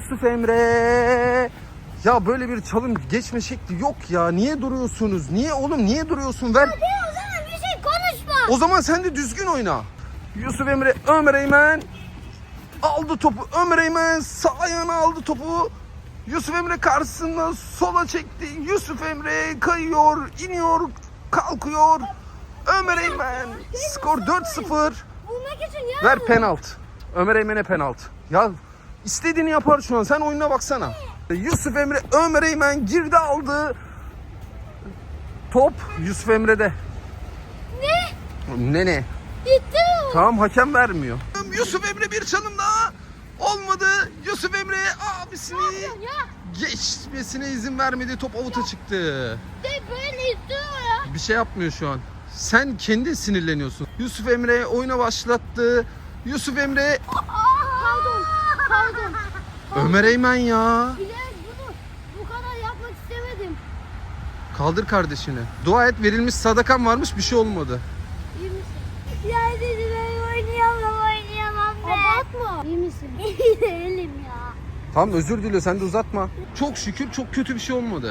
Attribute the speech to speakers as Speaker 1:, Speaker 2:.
Speaker 1: Yusuf Emre. Ya böyle bir çalım geçme şekli yok ya. Niye duruyorsunuz? Niye oğlum niye duruyorsun? Ver.
Speaker 2: o zaman bir şey konuşma.
Speaker 1: O zaman sen de düzgün oyna. Yusuf Emre Ömer Eymen aldı topu. Ömer Eymen sağ ayağına aldı topu. Yusuf Emre karşısında sola çekti. Yusuf Emre kayıyor, iniyor, kalkıyor. Ömer Eymen skor 4-0.
Speaker 2: Bulmak için ya.
Speaker 1: Ver penaltı. Ömer Eymen'e penaltı. Ya istediğini yapar şu an. Sen oyununa baksana. Yusuf Emre Ömer Eymen girdi aldı. Top Yusuf Emre'de.
Speaker 2: Ne?
Speaker 1: Ne ne?
Speaker 2: Gitti o.
Speaker 1: Tamam hakem vermiyor. Yusuf Emre bir çalım daha. Olmadı. Yusuf Emre abisini geçmesine izin vermedi. Top avuta çıktı.
Speaker 2: de böyle istiyor ya.
Speaker 1: Bir şey yapmıyor şu an. Sen kendi sinirleniyorsun. Yusuf Emre oyuna başlattı. Yusuf Emre
Speaker 2: Pardon. Pardon.
Speaker 1: Ömer Eymen ya.
Speaker 2: Bile bunu bu kadar yapmak istemedim.
Speaker 1: Kaldır kardeşini. Dua et verilmiş sadakan varmış bir şey olmadı.
Speaker 2: İyi misin? Ya dedi ben oynayamam oynayamam ben. Abartma. İyi misin? İyi değilim ya.
Speaker 1: Tamam özür dile sen de uzatma. Çok şükür çok kötü bir şey olmadı.